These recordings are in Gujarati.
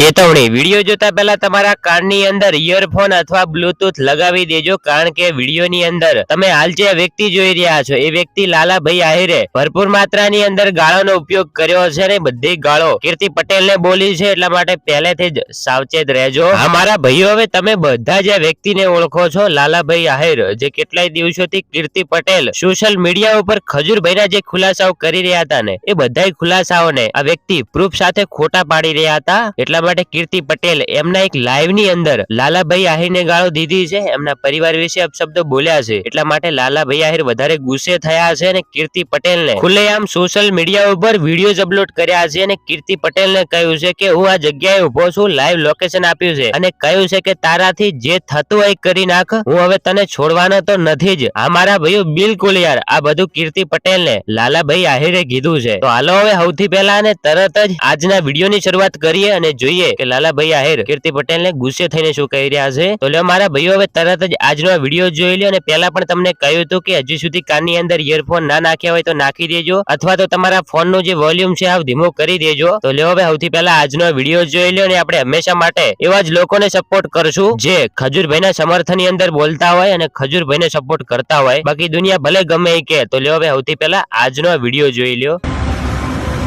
ચેતવણી. વીડિયો જોતા પહેલા તમારા કાનની અંદર ઇયરફોન અથવા બ્લુટૂથ લગાવી દેજો કારણ કે વિડીયોની અંદર તમે હાલ જે વ્યક્તિ જોઈ રહ્યા છો, એ વ્યક્તિ લાલાભાઈ આહિરે ભરપૂર માત્રાની અંદર ગાળોનો ઉપયોગ કર્યો છે અને બધી ગાળો કીર્તિ પટેલને બોલી છે એટલા માટે પહેલેથી જ સાવચેત રહેજો. અમારા ભાઈઓ, હવે તમે બધા જે વ્યક્તિને ઓળખો છો, લાલાભાઈ આહિર, જે કેટલાય દિવસોથી કીર્તિ પટેલ સોશિયલ મીડિયા ઉપર ખજૂરભાઈના જે ખુલાસાઓ કરી રહ્યા હતા ને, એ બધાય ખુલાસાઓને આ વ્યક્તિ પ્રૂફ સાથે ખોટા પાડી રહ્યા હતા? એટલા માટે કીર્તિ પટેલ, એમના એક લાઈવની અંદર લાલાભાઈ આહિરને ગાળો દીધી છે. એમના પરિવાર વિશે અપશબ્દો બોલ્યા છે. એટલા માટે લાલાભાઈ આહિર વધારે ગુસ્સે થયા છે અને કીર્તિ પટેલને ખુલ્લેઆમ સોશિયલ મીડિયા ઉપર વિડીયોઝ અપલોડ કર્યા છે અને કીર્તિ પટેલને કહ્યું છે કે હું આ જગ્યાએ ઊભો છું લાઈવ લોકેશન આપ્યું છે અને કહ્યું છે કે તારાથી જે થતું હોય કરી નાખ. હું હવે તને છોડવાનો તો નથી જ. આ મારા ભાઈઓ બિલકુલ યાર. આ બધું કીર્તિ પટેલને લાલાભાઈ આહિરે કીધું છે. તો હાલો હવે સૌથી પહેલા અને તરત જ આજના વિડીયોની શરૂઆત કરીએ અને જોઈએ કે લાલાભાઈ આહિર, કીર્તિ પટેલને ગુસ્સે થઈને શું કહી રહ્યા છે? તો મારા ભાઈઓ, હવે તરત જ આજનો વીડિયો જોઈ લ્યો અને પહેલા પણ તમને કહ્યું હતું કે હજી સુધી કાનની અંદર ઇયરફોન ના નાખ્યા હોય તો નાખી દેજો અથવા તો તમારા ફોનનો જે વોલ્યુમ છે હાવ ધીમો કરી દેજો. તો લ્યો હવે સૌથી પહેલા આજનો વીડિયો જોઈ લ્યો અને આપણે હંમેશા માટે એવા જ લોકોને સપોર્ટ કરશું જે ખજૂરભાઈના સમર્થનની અંદર બોલતા હોય અને ખજૂરભાઈને સપોર્ટ કરતા હોય. બાકી દુનિયા ભલે ગમે કે તો લ્યો હવે સૌથી પહેલા આજનો વીડિયો જોઈ લ્યો.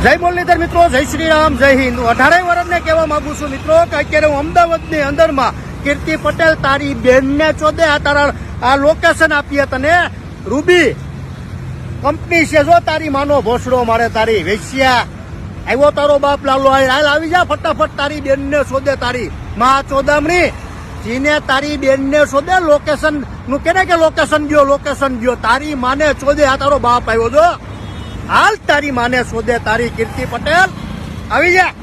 જય મુરલીધર મિત્રો, જય શ્રી રામ જય હિન્દ. અઢારે વર્ષને કહેવા માંગુ છું મિત્રો કે અત્યારે હું અમદાવાદની અંદરમાં કીર્તિ પટેલ, તારી બેનને ચોદે આ તારા આ લોકેશન આપીએ તને રૂબી કંપની છે, જો તારી માનો ભોસડો મારે તારી વેશ્યા. આવ્યો તારો બાપ લાલો હાલ આવી જા ફટાફટ, તારી બેનને શોધે તારી મા ચોદામણી. જીને તારી બેનને શોધે લોકેશનનું કે લોકેશન ગયો લોકેશન ગયો. તારી માને ચોદે આ તારો બાપ આવ્યો, જો. હાલ તારી માને શોધે તારી કીર્તિ પટેલ. આવી જા.